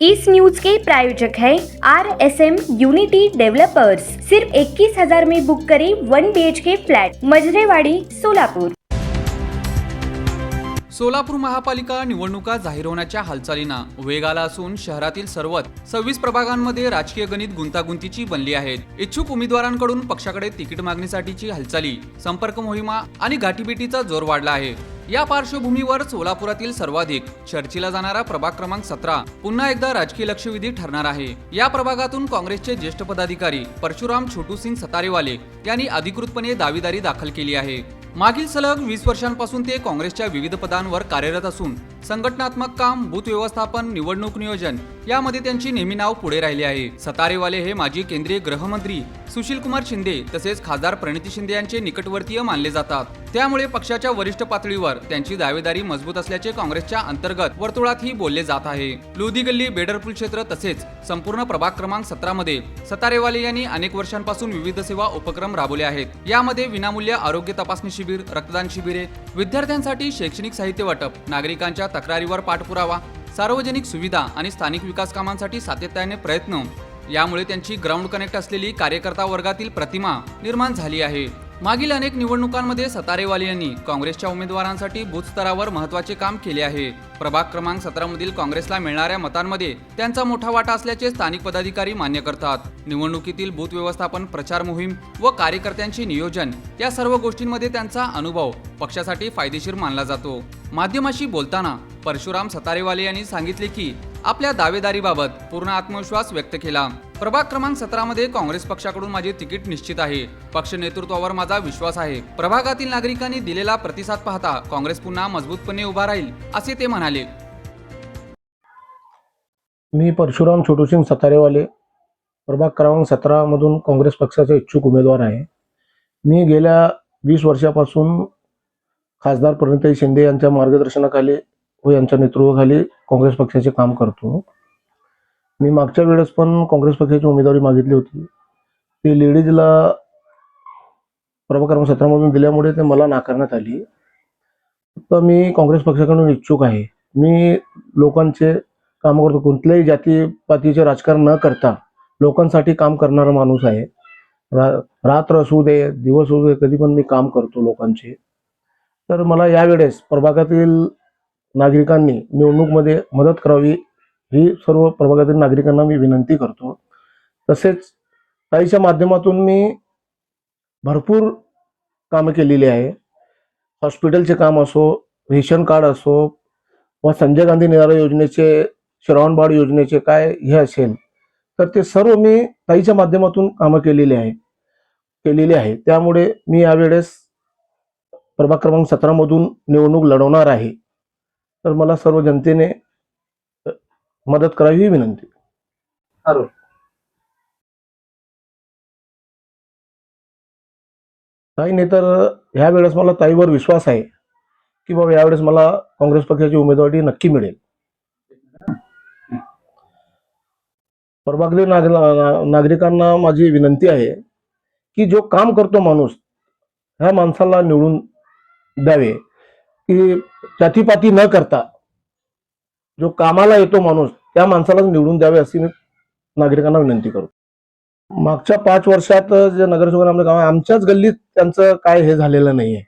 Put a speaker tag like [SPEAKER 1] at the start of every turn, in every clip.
[SPEAKER 1] इस news के प्रायोजक है R S M unity developers सिर्फ इक्कीस हजार में बुक करें one B H K flat Majrewadi Solapur.
[SPEAKER 2] Solapur महापालिका निवडणुका जाहीर होण्याच्या हालचालींना वेग आला असून शहरातील सर्वच सव्वीस प्रभागांमध्ये राजकीय गणित गुंतागुंतीची बनली आहेत. इच्छुक उमेदवारांकडून पक्षाकडे तिकीट मागणीसाठीची हालचाली संपर्क मोहिमा आणि गाठीभेटीचा जोर वाढला आहे. या पार्श्वभूमीवर सोलापुरातील सर्वाधिक चर्चेला जाणारा प्रभाग क्रमांक सतरा पुन्हा एकदा राजकीय लक्षवेधी ठरणार आहे. या प्रभागातून काँग्रेसचे ज्येष्ठ पदाधिकारी परशुराम छोटू सिंग सतारेवाले यांनी अधिकृतपणे दावेदारी दाखल केली आहे. मागील सलग वीस वर्षांपासून ते काँग्रेसच्या विविध पदांवर कार्यरत असून संघटनात्मक काम बूथ व्यवस्थापन निवडणूक नियोजन यामध्ये त्यांची नेहमी नाव पुढे राहिले आहे. सतारेवाले हे माजी केंद्रीय गृहमंत्री सुशील कुमार शिंदे तसेच खासदार प्रणिती शिंदे यांचे निकटवर्तीय मानले जातात. त्यामुळे पक्षाच्या वरिष्ठ पातळीवर त्यांची दावेदारी मजबूत असल्याचे काँग्रेसच्या अंतर्गत वर्तुळातही बोलले जात आहे. लोधी गल्ली बेडरपूल क्षेत्र तसेच संपूर्ण प्रभाग क्रमांक सतरा मध्ये सतारेवाले यांनी अनेक वर्षांपासून विविध सेवा उपक्रम राबवले आहेत. यामध्ये विनामूल्य आरोग्य तपासणी शिबिर रक्तदान शिबिरे विद्यार्थ्यांसाठी शैक्षणिक साहित्य वाटप नागरिकांच्या तक्रारीवर पाठपुरावा सार्वजनिक सुविधा आणि स्थानिक विकास कामांसाठी सातत्याने प्रयत्न. यामुळे त्यांची ग्राउंड कनेक्ट असलेली कार्यकर्ता वर्गातील प्रतिमा निर्माण झाली आहे. मागील अनेक निवडणुकांमध्ये सतारेवाली यांनी काँग्रेसच्या उमेदवारांसाठी बूथ स्तरावर महत्त्वाचे काम केले आहे. प्रभाग क्रमांक सतरा मधील काँग्रेसला मिळणाऱ्या मतांमध्ये त्यांचा मोठा वाटा असल्याचे स्थानिक पदाधिकारी मान्य करतात. निवडणुकीतील बूथ व्यवस्थापन प्रचार मोहीम व कार्यकर्त्यांचे नियोजन या सर्व गोष्टींमध्ये त्यांचा अनुभव पक्षासाठी फायदेशीर मानला जातो. माध्यमाशी बोलताना परशुराम सतारेवाले यांनी सांगितले की आपल्या दावेदारीबाबत पूर्ण आत्मविश्वास व्यक्त केला. प्रभाग क्रमांक सतरा मध्ये काँग्रेस पक्षाकडून माझे तिकीट निश्चित आहे. पक्ष नेतृत्वावर माझा विश्वास आहे. प्रभागातील नागरिकांनी दिलेला प्रतिसाद पाहता काँग्रेस पुन्हा मजबूतपणे उभा राहील असे ते म्हणाले.
[SPEAKER 3] मी परशुराम छोटूसिंग सतारेवाले प्रभाग क्रमांक सतरामधून काँग्रेस पक्षाचे इच्छुक उमेदवार आहे. मी गेल्या वीस वर्षापासून खासदार प्रणिताई शिंदे यांच्या मार्गदर्शनाखाली व यांच्या नेतृत्वाखाली काँग्रेस पक्षाचे काम करतो. मी मागच्या वेळेस पण काँग्रेस पक्षाची उमेदवारी मागितली होती. ती लेडीजला प्रभाग क्रमांक सतरामधून दिल्यामुळे ते मला नाकारण्यात आली. तर मी काँग्रेस पक्षाकडून इच्छुक आहे. मी लोकांचे काम करतो. कोणत्याही जातीपातीचे राजकारण न करता लोकांसाठी काम करणारा माणूस आहे. रा रात्र असू दे दिवस असू दे कधी पण मी काम करतो लोकांचे. तर मला यावेळेस प्रभागातील नागरिकांनी निवडणूकमध्ये मदत करावी ही सर्व प्रभागातील नागरिकांना मी विनंती करतो. तसेच ताईच्या माध्यमातून मी भरपूर कामं केलेली आहे. हॉस्पिटलचे काम असो रेशन कार्ड असो व संजय गांधी निराधार योजनेचे श्रावणबाळ योजनेचे काय हे असेल तर ते सर्व मी ताईच्या माध्यमातून कामं केलेली आहे केलेली आहे. त्यामुळे मी यावेळेस प्रभाग क्रमांक सतरामधून निवडणूक लढवणार आहे. तर मला सर्व जनतेने मदत करावी ही विनंती. ताईने तर ह्या वेळेस मला ताईवर विश्वास आहे की बाबा यावेळेस मला काँग्रेस पक्षाची उमेदवारी नक्की मिळेल. प्रभागीय नाग नागरिकांना माझी विनंती आहे की जो काम करतो माणूस ह्या माणसाला निवडून द्यावे. की जातीपाती न करता जो कामाला येतो माणूस त्या माणसालाच निवडून द्यावे अशी मी नागरिकांना विनंती करतो. मागच्या पाच वर्षात जे नगरसेवक आपलं काम आहे आमच्याच गल्लीत त्यांचं काय हे झालेलं नाहीये.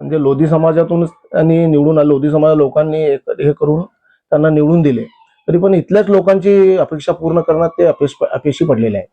[SPEAKER 3] म्हणजे लोधी समाजातूनच त्यांनी निवडून आले लोधी समाजा लोकांनी हे करून त्यांना निवडून दिले. तरी पण इथल्याच लोकांची अपेक्षा पूर्ण करण्यात ते अपेश अपयशी पडलेले आहे